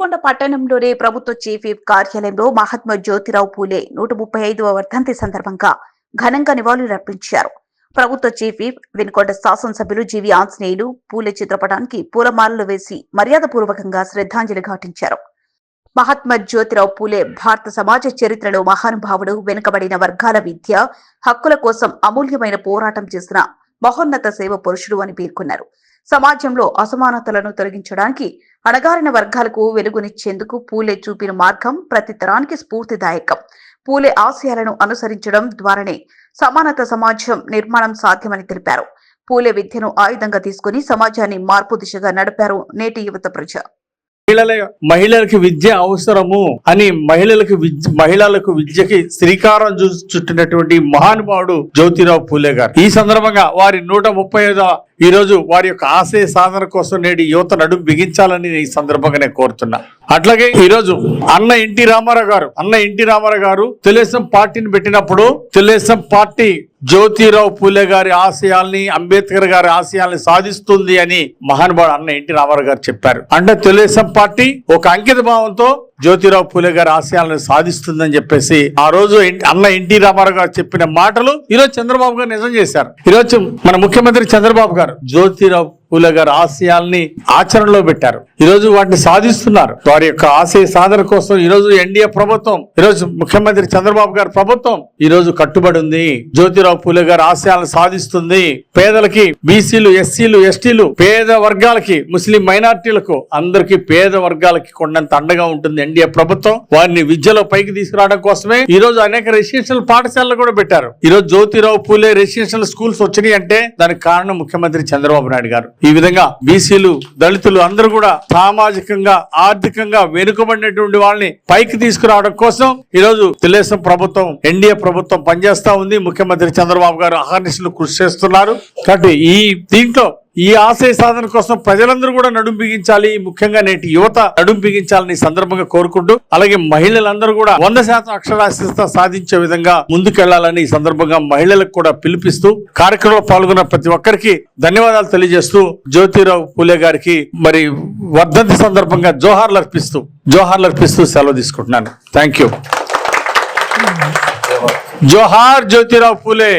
వినుకొండ పట్టణంలోని ప్రభుత్వ chief whip కార్యాలయంలో మహాత్మా జ్యోతిరావు పూలే నూట ముప్పై ఐదవ వర్ధంతి సందర్భంగా ఘనంగా నివాళులర్పించారు ప్రభుత్వ చీఫ్ విప్ వినుకొండ శాసనసభ్యులు జీవి ఆంజనేయులు పూలే చిత్రపటానికి పూలమాలలు వేసి మర్యాదపూర్వకంగా శ్రద్ధాంజలి ఘాటించారు. మహాత్మా జ్యోతిరావు పూలే భారత సమాజ చరిత్రలో మహానుభావుడు వెనుకబడిన వర్గాల విద్య హక్కుల కోసం అమూల్యమైన పోరాటం చేసిన మహోన్నత సేవ పురుషుడు అని పేర్కొన్నారు. సమాజంలో అసమానతలను తొలగించడానికి అణగారిన వర్గాలకు వెలుగునిచ్చేందుకు పూలే చూపిన మార్గం ప్రతి తరానికి స్ఫూర్తిదాయకం. పూలే ఆశయాలను అనుసరించడం ద్వారానే సమానత సమాజం నిర్మాణం సాధ్యమని తెలిపారు. పూలే విద్యను ఆయుధంగా తీసుకుని సమాజాన్ని మార్పు దిశగా నడిపారు నేటి యువత ప్రజ. మహిళల మహిళలకు విద్య అవసరము అని మహిళలకు విద్య మహిళలకు విద్యకి శ్రీకారం చుట్టినటువంటి మహానుభావుడు జ్యోతిరావు పూలే గారు. ఈ సందర్భంగా వారి నూట ముప్పై ఈరోజు వారి యొక్క ఆశయ సాధన కోసం నేడు యువత నడుము బిగించాలని ఈ సందర్భంగా నేను కోరుతున్నా. అట్లాగే ఈరోజు అన్న ఎన్టీ రామారావు గారు అన్న ఎన్టీ రామారావు గారు తెలుగుదేశం పార్టీని పెట్టినప్పుడు తెలుగుదేశం పార్టీ జ్యోతిరావు పూలే గారి ఆశయాల్ని అంబేద్కర్ గారి ఆశయాల్ని సాధిస్తుంది అని మహానుభావుడు అన్న ఎన్టీ రామారావు గారు చెప్పారు. అంటే తెలుగుదేశం పార్టీ ఒక అంకిత భావంతో జ్యోతిరావు పూలే గారి ఆశయాలను సాధిస్తుందని చెప్పేసి ఆ రోజు అన్న ఎన్టీ రామారావు గారు చెప్పిన మాటలు ఈరోజు చంద్రబాబు గారు నిజం చేశారు. ఈరోజు మన ముఖ్యమంత్రి చంద్రబాబు గారు జ్యోతిరావు పూలే ఆశయాల్ని ఆచరణలో పెట్టారు. ఈరోజు వాటిని సాధిస్తున్నారు. వారి యొక్క ఆశయ సాధన కోసం ఈరోజు ఎన్డీఏ ప్రభుత్వం ఈరోజు ముఖ్యమంత్రి చంద్రబాబు గారి ప్రభుత్వం ఈరోజు కట్టుబడి ఉంది. జ్యోతిరావు పూలే గారి ఆశయాలను సాధిస్తుంది. పేదలకి బీసీలు ఎస్సీలు ఎస్టీలు పేద వర్గాలకి ముస్లిం మైనార్టీలకు అందరికీ పేద వర్గాలకి కొండంత అండగా ఉంటుంది ఎన్డీఏ ప్రభుత్వం. వారిని విద్యలో పైకి తీసుకురావడం కోసమే ఈ రోజు అనేక రెసిడెన్షియల్ పాఠశాలలు కూడా పెట్టారు. ఈ రోజు జ్యోతిరావు పూలే రెసిడెన్షియల్ స్కూల్స్ వచ్చినాయి అంటే దానికి కారణం ముఖ్యమంత్రి చంద్రబాబు నాయుడు గారు. ఈ విధంగా బీసీలు దళితులు అందరూ కూడా సామాజికంగా ఆర్థికంగా వెనుకబడినటువంటి వాళ్ళని పైకి తీసుకురావడం కోసం ఈ రోజు తెలుగుదేశం ప్రభుత్వం ఎన్డీఏ ప్రభుత్వం పనిచేస్తా ఉంది. ముఖ్యమంత్రి చంద్రబాబు గారు అహర్నిశలు కృషి చేస్తున్నారు. కాబట్టి ఈ దీంట్లో ఈ ఆశయ సాధన కోసం ప్రజలందరూ కూడా నడుం బిగించాలి. ముఖ్యంగా నేటి యువత నడుం బిగించాలని సందర్భంగా కోరుకుంటూ అలాగే మహిళలందరూ కూడా వంద శాతం అక్షరాస్యత సాధించే విధంగా ముందుకెళ్ళాలని ఈ సందర్భంగా మహిళలకు కూడా పిలిపిస్తూ కార్యక్రమంలో పాల్గొన్న ప్రతి ఒక్కరికి ధన్యవాదాలు తెలియజేస్తూ జ్యోతిరావు పూలే గారికి మరి వర్ధంతి సందర్భంగా జోహార్లు అర్పిస్తూ జోహార్లు అర్పిస్తూ సెలవు తీసుకుంటున్నాను. థ్యాంక్ యూ జోహార్ జ్యోతిరావు పూలే.